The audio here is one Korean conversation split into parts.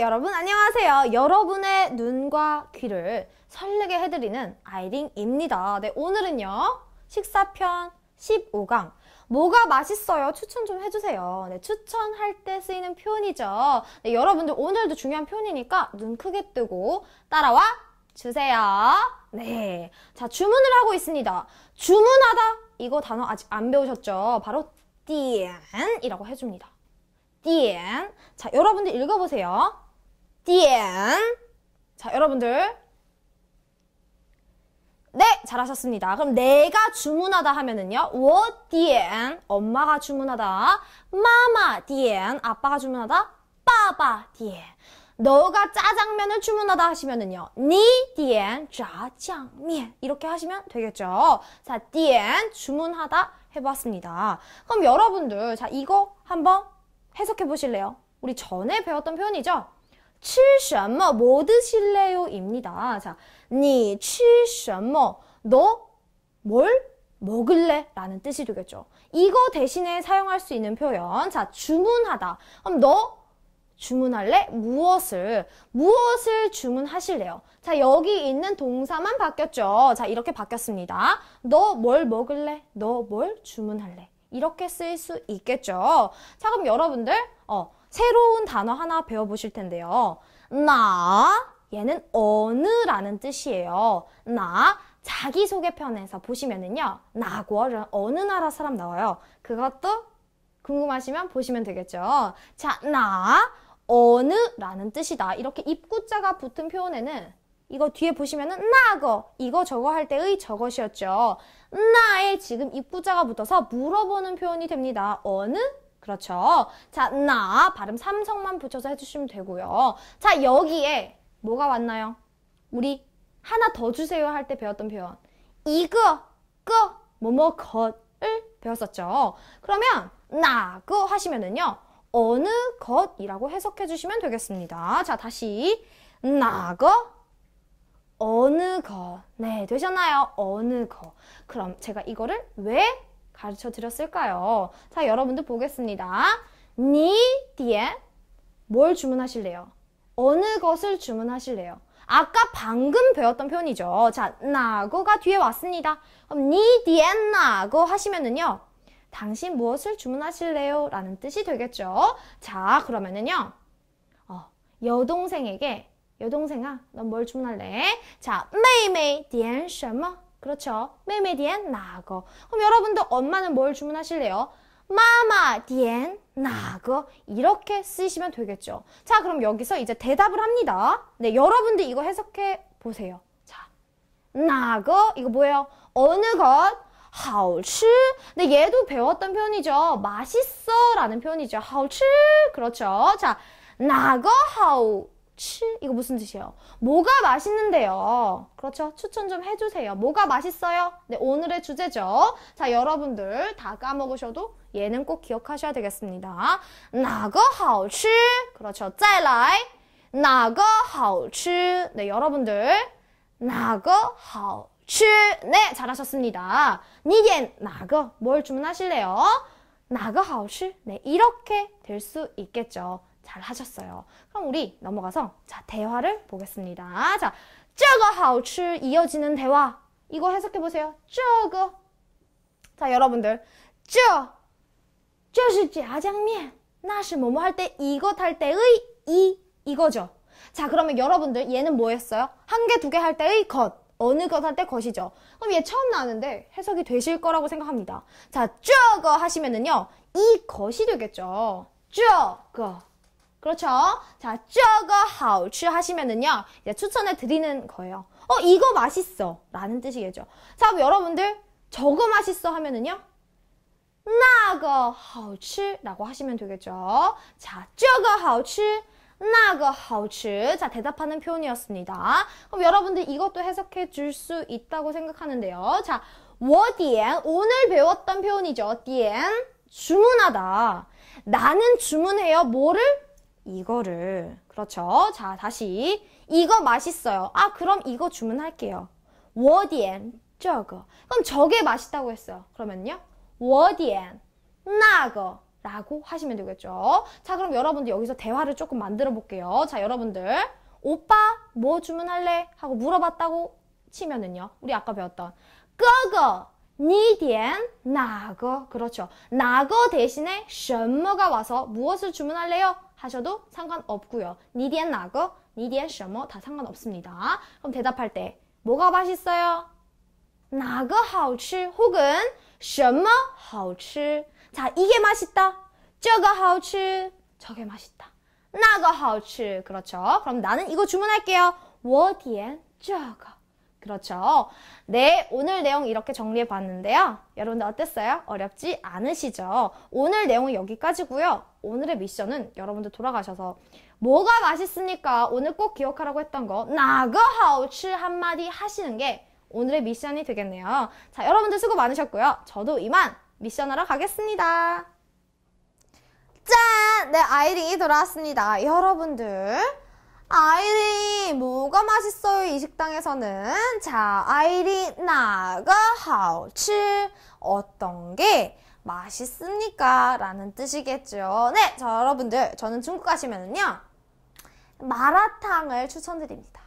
여러분의 눈과 귀를 설레게 해드리는 아이링입니다. 네, 오늘은요, 식사편 15강. 뭐가 맛있어요? 추천 좀 해주세요. 네, 추천할 때 쓰이는 표현이죠. 네, 여러분들 오늘도 중요한 표현이니까 눈 크게 뜨고 따라와 주세요. 네. 자, 주문을 하고 있습니다. 주문하다. 이거 단어 아직 안 배우셨죠? 바로 点이라고 해줍니다. 点. 자, 여러분들 읽어보세요. 点. 자, 여러분들. 네, 잘하셨습니다. 그럼 내가 주문하다 하면은요. 我点 엄마가 주문하다. 妈妈点 아빠가 주문하다. 爸爸点 너가 짜장면을 주문하다 하시면은요. 你点 炸酱面 이렇게 하시면 되겠죠. 자, 点 주문하다 해봤습니다. 그럼 여러분들 자 이거 한번 해석해 보실래요? 우리 전에 배웠던 표현이죠. 吃什么뭐 드실래요? 입니다. 자, 你吃什么너 뭘 먹을래? 라는 뜻이 되겠죠. 이거 대신에 사용할 수 있는 표현. 자, 주문하다. 그럼 너 주문할래? 무엇을? 무엇을 주문하실래요? 자, 여기 있는 동사만 바뀌었죠. 자, 이렇게 바뀌었습니다. 너 뭘 먹을래? 너 뭘 주문할래? 이렇게 쓰일 수 있겠죠. 자, 그럼 여러분들, 어, 새로운 단어 하나 배워보실 텐데요. 나, 얘는 어느라는 뜻이에요. 나, 자기소개편에서 보시면은요, 나고를 어느 나라 사람 나와요. 그것도 궁금하시면 보시면 되겠죠. 자, 나, 어느라는 뜻이다. 이렇게 입구자가 붙은 표현에는 이거 뒤에 보시면은 나거 이거 저거 할 때의 저것이었죠. 나에 지금 입구자가 붙어서 물어보는 표현이 됩니다. 어느? 그렇죠. 자, 나 발음 삼성만 붙여서 해주시면 되고요. 자, 여기에 뭐가 왔나요? 우리 하나 더 주세요 할 때 배웠던 표현. 이거, 거, 뭐뭐 것을 배웠었죠. 그러면 나거 하시면은요. 어느 것이라고 해석해 주시면 되겠습니다. 자, 다시 나거 어느 것. 네, 되셨나요? 어느 것. 그럼 제가 이거를 왜 가르쳐 드렸을까요? 자, 여러분들 보겠습니다. 니 뒤에 뭘 주문하실래요? 어느 것을 주문하실래요? 아까 방금 배웠던 표현이죠. 자, 나고가 뒤에 왔습니다. 그럼 니 뒤에 나고 하시면은요. 당신 무엇을 주문하실래요? 라는 뜻이 되겠죠. 자, 그러면은요. 어, 여동생에게 여동생아, 넌 뭘 주문할래? 자, 妹妹点什么? 그렇죠. 매매 디엔 나거. 그럼 여러분도 엄마는 뭘 주문하실래요? 마마 디엔 나거 이렇게 쓰시면 되겠죠. 자, 그럼 여기서 이제 대답을 합니다. 네, 여러분들 이거 해석해 보세요. 자, 나거 이거 뭐예요? 어느 것 하우츠 근데 네, 얘도 배웠던 표현이죠. 맛있어라는 표현이죠. 하우츠 그렇죠. 자, 나거 하우 치 이거 무슨 뜻이에요? 뭐가 맛있는데요? 그렇죠? 추천 좀 해주세요. 뭐가 맛있어요? 네, 오늘의 주제죠. 자, 여러분들 다 까먹으셔도 얘는 꼭 기억하셔야 되겠습니다. 哪个好吃? 그렇죠. 再来.哪个好吃? 네, 여러분들 哪个好吃? 네, 잘하셨습니다. 你点哪个뭘 주문하실래요? 哪个好吃? 네, 이렇게 될 수 있겠죠. 잘 하셨어요. 그럼 우리 넘어가서 자 대화를 보겠습니다. 자, 这个好吃 이어지는 대화. 이거 해석해 보세요. 这个 자, 여러분들 这这是炸酱面那是 뭐뭐 할 때 이것 할 때의 이 이거죠. 자, 그러면 여러분들 얘는 뭐였어요? 한 개, 두 개 할 때의 것. 어느 것 할 때 것이죠. 그럼 얘 처음 나왔는데 해석이 되실 거라고 생각합니다. 자, 这个 하시면은요. 이 것이 되겠죠. 这个 그렇죠? 자, 这个好吃 하시면은요. 이제 추천해 드리는 거예요. 어, 이거 맛있어. 라는 뜻이겠죠. 자, 그럼 여러분들 저거 맛있어 하면은요. 那个好吃 라고 하시면 되겠죠. 자, 这个好吃 那个好吃 자, 대답하는 표현이었습니다. 그럼 여러분들 이것도 해석해 줄 수 있다고 생각하는데요. 자, 我点 오늘 배웠던 표현이죠. 点 주문하다. 나는 주문해요. 뭐를? 이거를 그렇죠. 자, 다시 이거 맛있어요. 아, 그럼 이거 주문할게요. 워디엔 저거. 그럼 저게 맛있다고 했어요. 그러면요. 워디엔 나거 라고 하시면 되겠죠. 자, 그럼 여러분들 여기서 대화를 조금 만들어 볼게요. 자, 여러분들 오빠 뭐 주문할래? 하고 물어봤다고 치면은요. 우리 아까 배웠던 거거 哥你点哪个 그렇죠. 哪个 대신에 什么가 와서 무엇을 주문할래요? 하셔도 상관없고요. 你点哪个你点什么다 상관없습니다. 그럼 대답할 때 뭐가 맛있어요? 哪个好吃 혹은 什么好吃 자, 이게 맛있다. 这个好吃 저게 맛있다. 那个好吃 그렇죠. 그럼 나는 이거 주문할게요. 我点这个 그렇죠. 네, 오늘 내용 이렇게 정리해 봤는데요. 여러분들 어땠어요? 어렵지 않으시죠? 오늘 내용은 여기까지고요. 오늘의 미션은 여러분들 돌아가셔서 뭐가 맛있습니까? 오늘 꼭 기억하라고 했던 거 나가 하우츠 한마디 하시는 게 오늘의 미션이 되겠네요. 자, 여러분들 수고 많으셨고요. 저도 이만 미션하러 가겠습니다. 짠! 네, 아이링이 돌아왔습니다. 여러분들 아이린 뭐가 맛있어요 이 식당에서는? 자 아이린 나가 하우츠. 어떤 게 맛있습니까? 라는 뜻이겠죠. 네 자, 여러분들 저는 중국 가시면은요 마라탕을 추천드립니다.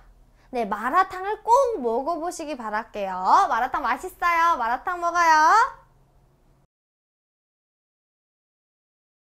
네 마라탕을 꼭 먹어보시기 바랄게요. 마라탕 맛있어요. 마라탕 먹어요